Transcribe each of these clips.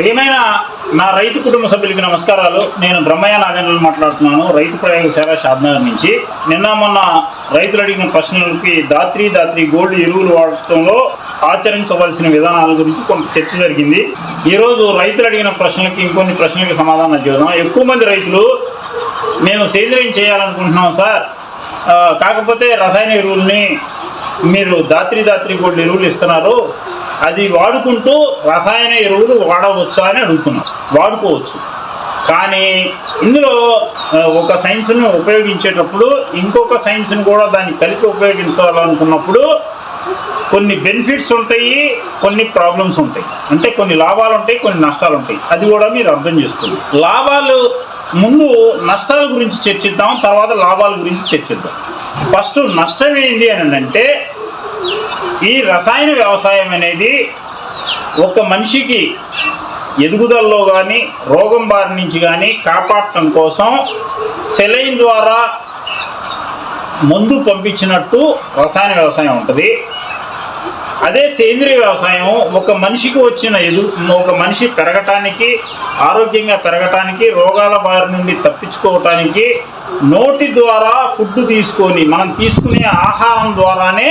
ఏమైనా నా రైతు కుటుంబ సభ్యులకి నమస్కారాలు. నేను బ్రహ్మయ్య నాగేంద్రులు మాట్లాడుతున్నాను. రైతు ప్రయోగశాల షాద్నగర్ నుంచి. నిన్న మొన్న రైతులు అడిగిన ప్రశ్నలకి దాత్రి దాత్రి గోల్డ్ ఎరువులు వాడటంలో ఆచరించవలసిన విధానాల గురించి కొంత చర్చ జరిగింది. ఈరోజు రైతులు అడిగిన ప్రశ్నలకి ఇంకొన్ని ప్రశ్నలకి సమాధానం చూద్దాం ఎక్కువ మంది రైతులు మేము సేంద్రియం చేయాలనుకుంటున్నాం సార్. కాకపోతే రసాయన ఎరువుల్ని మీరు దాత్రి దాత్రి గోల్డ్ ఎరువులు ఇస్తున్నారు. అది వాడుకుంటూ రసాయన ఎరువులు వాడవచ్చా అని అడుగుతున్నాం వాడుకోవచ్చు. కానీ ఇందులో ఒక సైన్స్ను ఉపయోగించేటప్పుడు ఇంకొక సైన్స్ని కూడా దాన్ని కలిపి ఉపయోగించాలనుకున్నప్పుడు కొన్ని బెనిఫిట్స్ ఉంటాయి కొన్ని ప్రాబ్లమ్స్ ఉంటాయి. అంటే కొన్ని లాభాలు ఉంటాయి కొన్ని నష్టాలు ఉంటాయి. అది కూడా మీరు అర్థం చేసుకోండి. లాభాలు ముందు నష్టాల గురించి చర్చిద్దాం తర్వాత లాభాల గురించి చర్చిద్దాం. ఫస్ట్ నష్టం ఏంది అని అంటే ఈ రసాయన వ్యవసాయం అనేది ఒక మనిషికి ఎదుగుదలలో కానీ రోగం బారి నుంచి కానీ కాపాడటం కోసం సెలైన్ ద్వారా మందు పంపించినట్టు రసాయన వ్యవసాయం ఉంటుంది. అదే సేంద్రియ వ్యవసాయం ఒక మనిషికి వచ్చిన ఎదు ఒక మనిషి పెరగటానికి ఆరోగ్యంగా పెరగటానికి రోగాల బారి నుండి తప్పించుకోవటానికి నోటి ద్వారా ఫుడ్ తీసుకొని మనం తీసుకునే ఆహారం ద్వారానే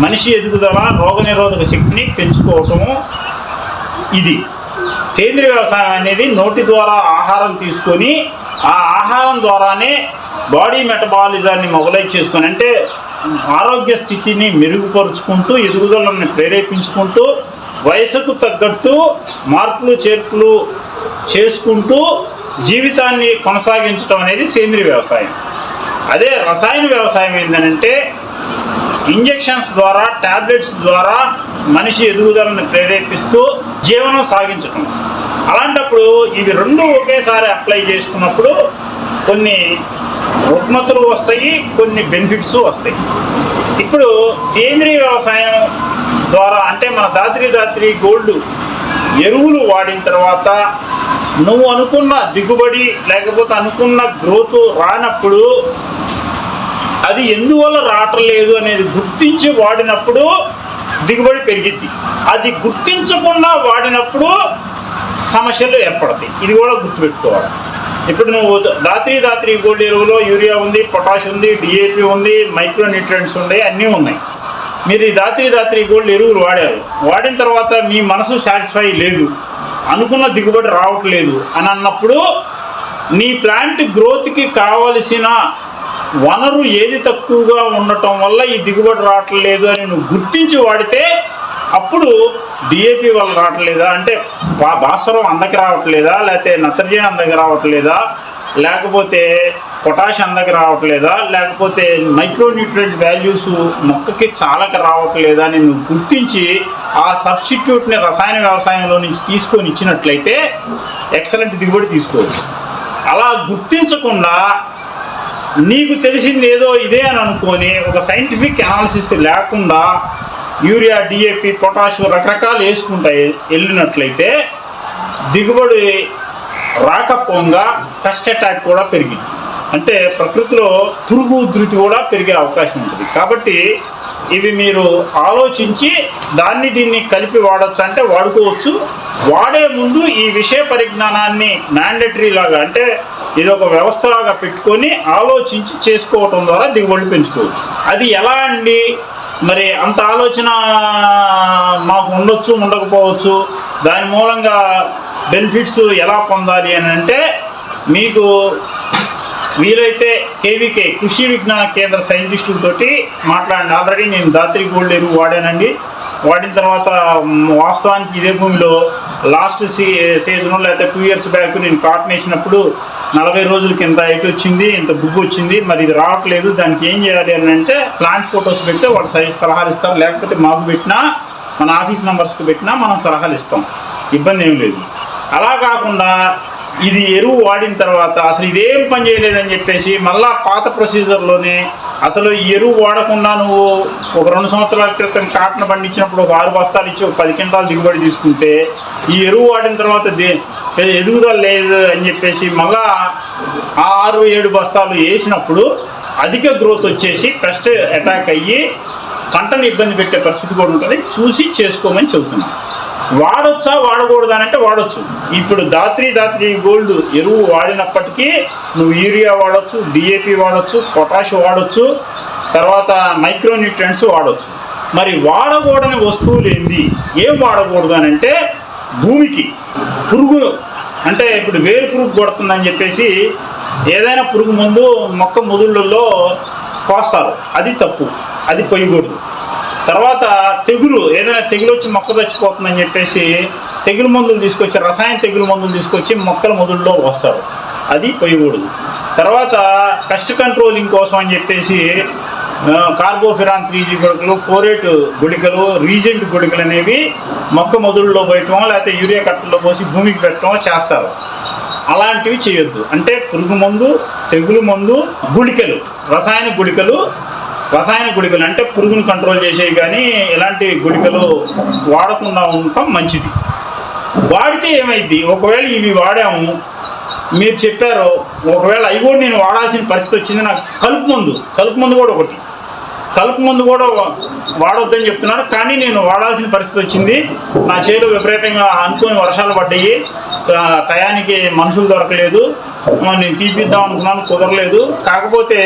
మనిషి ఎదుగుదల రోగనిరోధక శక్తిని పెంచుకోవటము ఇది. సేంద్రియ వ్యవసాయం అనేది నోటి ద్వారా ఆహారం తీసుకొని ఆ ఆహారం ద్వారానే బాడీ మెటబాలిజాన్ని మొబలైజ్ చేసుకొని అంటే ఆరోగ్య స్థితిని మెరుగుపరుచుకుంటూ ఎదుగుదలను ప్రేరేపించుకుంటూ వయసుకు తగ్గట్టు మార్పులు చేర్పులు చేసుకుంటూ జీవితాన్ని కొనసాగించడం అనేది సేంద్రియ వ్యవసాయం. అదే రసాయన వ్యవసాయం ఏంటంటే ఇంజెక్షన్స్ ద్వారా టాబ్లెట్స్ ద్వారా మనిషి ఎదుగుదలను ప్రేరేపిస్తూ జీవనం సాగించటం. అలాంటప్పుడు ఇవి రెండు ఒకేసారి అప్లై చేసుకున్నప్పుడు కొన్ని రుగ్మతులు వస్తాయి కొన్ని బెనిఫిట్స్ వస్తాయి. ఇప్పుడు సేంద్రియ వ్యవసాయం ద్వారా అంటే మన దాత్రి దాత్రి గోల్డ్ ఎరువులు వాడిన తర్వాత నువ్వు అనుకున్న దిగుబడి లేకపోతే అనుకున్న గ్రోత్ రానప్పుడు అది ఎందువల్ల రావటం లేదు అనేది గుర్తించి వాడినప్పుడు దిగుబడి పెరిగిద్ది. అది గుర్తించకుండా వాడినప్పుడు సమస్యలు ఏర్పడతాయి. ఇది కూడా గుర్తుపెట్టుకోవాలి. ఇప్పుడు నువ్వు దాత్రి దాత్రి గోల్డ్ ఎరువులో యూరియా ఉంది పొటాష్ ఉంది డిఏపి ఉంది మైక్రో న్యూట్రియంట్స్ ఉన్నాయి అన్నీ ఉన్నాయి. మీరు ఈ దాత్రి దాత్రి గోల్డ్ ఎరువులు వాడారు. వాడిన తర్వాత మీ మనసు సాటిస్ఫై లేదు. అనుకున్న దిగుబడి రావట్లేదు అని అన్నప్పుడు నీ ప్లాంట్ గ్రోత్కి కావలసిన వనరు ఏది తక్కువగా ఉండటం వల్ల ఈ దిగుబడి రావట్లేదు అని నువ్వు గుర్తించి వాడితే అప్పుడు డిఏపి వల్ల రావట్లేదా? అంటే బా- భాస్వరం అందకి రావట్లేదా? లేకపోతే నత్రజని అందకి రావట్లేదా? లేకపోతే పొటాష్ అందకి రావట్లేదా? లేకపోతే మైక్రోన్యూట్రియంట్ వాల్యూస్ మొక్కకి చాలక రావట్లేదా అని నువ్వు గుర్తించి ఆ సబ్స్టిట్యూట్ని రసాయన వ్యవసాయంలో నుంచి తీసుకొని ఇచ్చినట్లయితే ఎక్సలెంట్ దిగుబడి తీసుకోవచ్చు. అలా గుర్తించకుండా నీకు తెలిసింది ఏదో ఇదే అని అనుకొని ఒక సైంటిఫిక్ అనాలిసిస్ లేకుండా యూరియా డిఏపి పొటాష్ రకరకాలు వేసుకుంటాయి వెళ్ళినట్లయితే దిగుబడి రాకపోగా పెస్ట్ అటాక్ కూడా పెరిగింది. అంటే ప్రకృతిలో పురుగు ఉధృతి కూడా పెరిగే అవకాశం ఉంటుంది. కాబట్టి ఇవి మీరు ఆలోచించి దాన్ని దీన్ని కలిపి వాడచ్చు అంటే వాడుకోవచ్చు. వాడే ముందు ఈ విషయ పరిజ్ఞానాన్ని మ్యాండటరీ లాగా అంటే ఇది ఒక వ్యవస్థలాగా పెట్టుకొని ఆలోచించి చేసుకోవటం ద్వారా దిగుబడి పెంచుకోవచ్చు. అది ఎలా అండి? మరి అంత ఆలోచన మాకు ఉండొచ్చు ఉండకపోవచ్చు. దాని మూలంగా బెనిఫిట్స్ ఎలా పొందాలి అని అంటే మీకు వీలైతే కేవీకే కృషి విజ్ఞాన కేంద్ర సైంటిస్టులతోటి మాట్లాడండి. ఆల్రెడీ నేను దాత్రి గోల్డ్ ఎరువు వాడానండి. వాడిన తర్వాత వాస్తవానికి ఇదే భూమిలో లాస్ట్ సీ సీజన్ లేకపోతే టూ ఇయర్స్ బ్యాక్ నేను కాటన్ వేసినప్పుడు నలభై రోజుల కింద హైట్ వచ్చింది ఇంత గుబ్బు వచ్చింది. మరి ఇది రావట్లేదు. దానికి ఏం చేయాలి అని అంటే ప్లాంట్ ఫొటోస్ పెడితే వాళ్ళు సైజ్ సలహాలు ఇస్తారు. లేకపోతే మాకు పెట్టినా మన ఆఫీస్ నెంబర్స్కి పెట్టినా మనం సలహాలు ఇస్తాం. ఇబ్బంది ఏం లేదు. అలా కాకుండా ఇది ఎరువు వాడిన తర్వాత అసలు ఇదేం పని చేయలేదని చెప్పేసి మళ్ళా పాత ప్రొసీజర్లోనే అసలు ఈ ఎరువు వాడకుండా నువ్వు ఒక రెండు సంవత్సరాల క్రితం కాటన్ పండించినప్పుడు ఒక ఆరు బస్తాలు ఇచ్చి ఒక పది క్వింటాలు దిగుబడి తీసుకుంటే ఈ ఎరువు వాడిన తర్వాత దే ఎదుగుదల లేదు అని చెప్పేసి మళ్ళా ఆ ఆరు ఏడు బస్తాలు వేసినప్పుడు అధిక గ్రోత్ వచ్చేసి పెస్ట్ అటాక్ అయ్యి పంటను ఇబ్బంది పెట్టే పరిస్థితి కూడా ఉంటుంది. చూసి చేసుకోమని చెబుతున్నాను వాడొచ్చా వాడకూడదా అని అంటే వాడొచ్చు. ఇప్పుడు దాత్రి దాత్రి గోల్డ్ ఎరువు వాడినప్పటికీ నువ్వు యూరియా వాడచ్చు డిఏపి వాడొచ్చు పొటాష్ వాడొచ్చు తర్వాత మైక్రోన్యూట్రియంట్స్ వాడొచ్చు. మరి వాడకూడని వస్తువులు ఏంది? ఏం వాడకూడదు అంటే భూమికి. పురుగు అంటే ఇప్పుడు వేరు పురుగు కొడుతుందని చెప్పేసి ఏదైనా పురుగు మందు మొక్క ముదుళ్ళల్లో పోస్తారు అది తప్పు. అది పొయ్యకూడదు తర్వాత తెగులు ఏదైనా తెగులు వచ్చి మొక్క చచ్చిపోతుందని చెప్పేసి తెగులు మందులు తీసుకొచ్చి రసాయన తెగులు మందులు తీసుకొచ్చి మొక్కల మొదల్లో వస్తారు అది పొయ్యకూడదు తర్వాత పెస్ట్ కంట్రోలింగ్ కోసం అని చెప్పేసి కార్బోఫిరాన్ త్రీ జీ గుళికలు ఫోరేట్ గుళికలు రీజెంట్ గుళికలు అనేవి మొక్క మొదలులో పోయటం లేకపోతే యూరియా కట్టల్లో పోసి భూమికి పెట్టడం చేస్తారు. అలాంటివి చేయొద్దు. అంటే పురుగు మందు తెగులు మందు గుళికలు రసాయన గుళికలు రసాయన గుళికలు అంటే పురుగును కంట్రోల్ చేసేవి కానీ ఎలాంటి గుళికలు వాడకుండా ఉండటం మంచిది. వాడితే ఏమైంది ఒకవేళ ఇవి వాడాము మీరు చెప్పారు ఒకవేళ అవి కూడా నేను వాడాల్సిన పరిస్థితి వచ్చింది నాకు కలుపు మందు కలుపు మందు కూడా ఒకటి. కలుపు మందు కూడా వాడొద్దని చెప్తున్నారు. కానీ నేను వాడాల్సిన పరిస్థితి వచ్చింది. నా చేలు విపరీతంగా అనుకుని వర్షాలు పడ్డాయి. టయానికి మనుషులు దొరకలేదు. నేను తీపిద్దాం అనుకున్నాను కుదరలేదు. కాకపోతే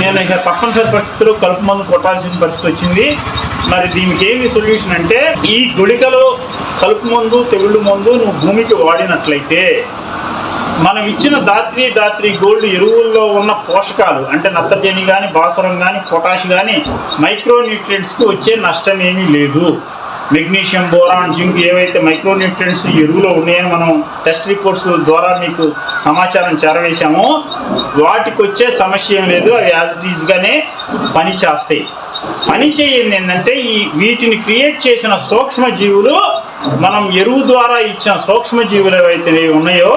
నేను ఇక తప్పనిసరి పరిస్థితుల్లో కలుపు మందు కొట్టాల్సిన పరిస్థితి వచ్చింది. మరి దీనికి ఏమి సొల్యూషన్ అంటే ఈ గుళికలు కలుపు మందు తెగుళ్ళు మందు నువ్వు భూమికి వాడినట్లయితే మనం ఇచ్చిన దాత్రి దాత్రి గోల్డ్ ఎరువుల్లో ఉన్న పోషకాలు అంటే నత్రజని కానీ భాస్వరం కానీ పొటాష్ కానీ మైక్రోన్యూట్రియంట్స్కి వచ్చే నష్టం ఏమీ లేదు. మెగ్నీషియం బోరాన్ జింక్ ఏవైతే మైక్రోన్యూట్రియన్స్ ఎరువులో ఉన్నాయో మనం టెస్ట్ రిపోర్ట్స్ ద్వారా మీకు సమాచారం చేరవేశామో వాటికి వచ్చే సమస్య ఏం లేదు అవి యాజ్ ఇట్ ఈజ్గానే పని చేస్తాయి. పని చేయండి ఏంటంటే ఈ వీటిని క్రియేట్ చేసిన సూక్ష్మ జీవులు మనం ఎరువు ద్వారా ఇచ్చిన సూక్ష్మ జీవులు ఏవైతే ఉన్నాయో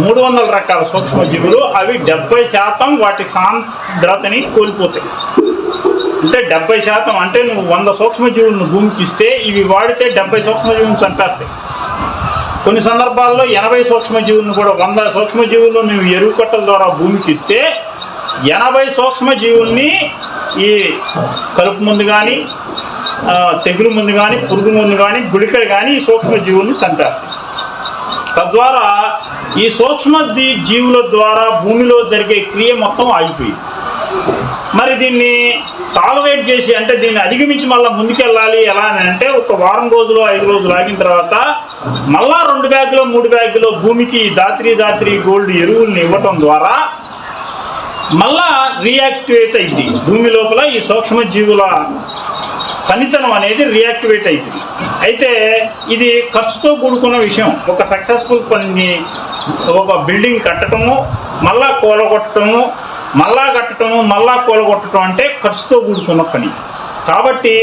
మూడు వందల రకాల సూక్ష్మ జీవులు అవి డెబ్బై శాతం వాటి సాంద్రతని కోల్పోతాయి. అంటే డెబ్బై శాతం అంటే నువ్వు వంద సూక్ష్మజీవులను భూమికి ఇస్తే ఇవి వాడితే డెబ్బై సూక్ష్మజీవులను చంపేస్తాయి. కొన్ని సందర్భాల్లో ఎనభై సూక్ష్మజీవులను కూడా వంద సూక్ష్మజీవులు నువ్వు ఎరువు కట్టల ద్వారా భూమికి ఇస్తే ఎనభై సూక్ష్మజీవుల్ని ఈ కలుపు ముందు కానీ తెగులు ముందు కానీ పురుగు ముందు కానీ గుడికలు కానీ ఈ సూక్ష్మజీవులను చంపేస్తాయి. తద్వారా ఈ సూక్ష్మ జీవుల ద్వారా భూమిలో జరిగే క్రియ మొత్తం ఆగిపోయింది. మరి దీన్ని టాలరేట్ చేసి అంటే దీన్ని అధిగమించి మళ్ళీ ముందుకెళ్ళాలి ఎలా అని అంటే ఒక వారం రోజులు ఐదు రోజులు ఆగిన తర్వాత మళ్ళా రెండు బ్యాగులు మూడు బ్యాగులు భూమికి దాత్రి దాత్రి గోల్డ్ ఎరువుల్ని ఇవ్వటం ద్వారా మళ్ళా రియాక్టివేట్ అయింది. భూమి లోపల ఈ సూక్ష్మ జీవుల పనితనం అనేది రియాక్టివేట్ అవుతుంది అయితే ఇది ఖర్చుతో కూడుకున్న విషయం. ఒక సక్సెస్ఫుల్ కొన్ని ఒక బిల్డింగ్ కట్టడము మళ్ళా కూలగొట్టడము మళ్ళా కట్టడం మళ్ళా కూలగొట్టడం అంటే ఖర్చుతో కూడుకున్న పని. కాబట్టి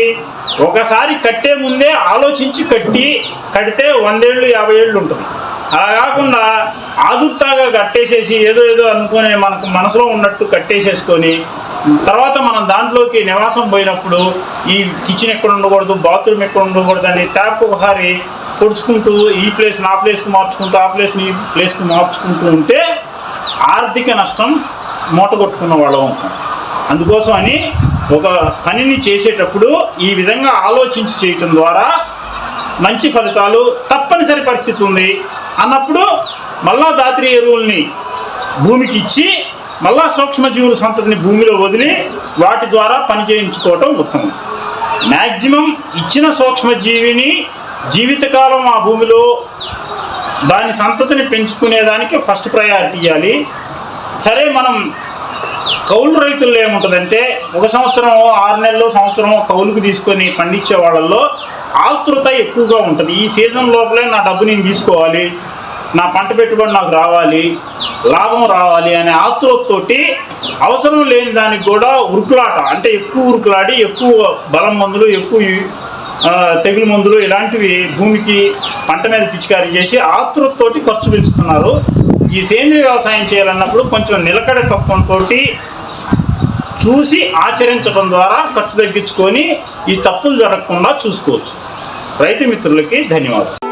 ఒకసారి కట్టే ముందే ఆలోచించి కట్టి కడితే వందేళ్ళు యాభై ఏళ్ళు ఉంటుంది. అలా కాకుండా ఆదుర్తాగా కట్టేసేసి ఏదో ఏదో అనుకొని మనకు మనసులో ఉన్నట్టు కట్టేసేసుకొని తర్వాత మనం దాంట్లోకి నివాసం పోయినప్పుడు ఈ కిచెన్ ఎక్కడ ఉండకూడదు బాత్రూమ్ ఎక్కడ ఉండకూడదు అని ట్యాప్ ఒకసారి పొడుచుకుంటూ ఈ ప్లేస్ని ఆ ప్లేస్కి మార్చుకుంటూ ఆ ప్లేస్ని ఈ ప్లేస్కి మార్చుకుంటూ ఉంటే ఆర్థిక నష్టం మూట కొట్టుకున్న వాళ్ళం అందుకోసం అని ఒక పనిని చేసేటప్పుడు ఈ విధంగా ఆలోచించి చేయటం ద్వారా మంచి ఫలితాలు తప్పనిసరి పరిస్థితి ఉంది అన్నప్పుడు మళ్ళా దాత్రి ఎరువుల్ని భూమికి ఇచ్చి మళ్ళా సూక్ష్మజీవుల సంతతిని భూమిలో వదిలి వాటి ద్వారా పని చేయించుకోవటం ఉత్తమం. మ్యాక్సిమం ఇచ్చిన సూక్ష్మజీవిని జీవితకాలం ఆ భూమిలో దాని సంతతిని పెంచుకునేదానికి ఫస్ట్ ప్రయారిటీ ఇవ్వాలి. సరే మనం కౌలు రైతుల్లో ఏముంటుందంటే ఒక సంవత్సరం ఆరు నెలలు సంవత్సరం కౌలుకు తీసుకొని పండించే వాళ్ళల్లో ఆతృత ఎక్కువగా ఉంటుంది. ఈ సీజన్ లోపలే నా డబ్బు నేను తీసుకోవాలి నా పంట పెట్టుబడి నాకు రావాలి లాభం రావాలి అనే ఆతృతతోటి అవసరం లేని దానికి కూడా ఉరుకులాట. అంటే ఎక్కువ ఉరుకులాడి ఎక్కువ బలం మందులు ఎక్కువ తెగులు మందులు ఇలాంటివి భూమికి పంట మీద పిచికారీ చేసి ఆతృతతోటి ఖర్చు పెంచుతున్నారు. ఈ సేంద్రీయ వ్యవసాయం చేయాలన్నప్పుడు కొంచెం నిలకడ తత్వంతో చూసి ఆచరించడం ద్వారా ఖర్చు తగ్గించుకొని ఈ తప్పులు జరగకుండా చూసుకోవచ్చు. రైతు మిత్రులకి ధన్యవాదాలు.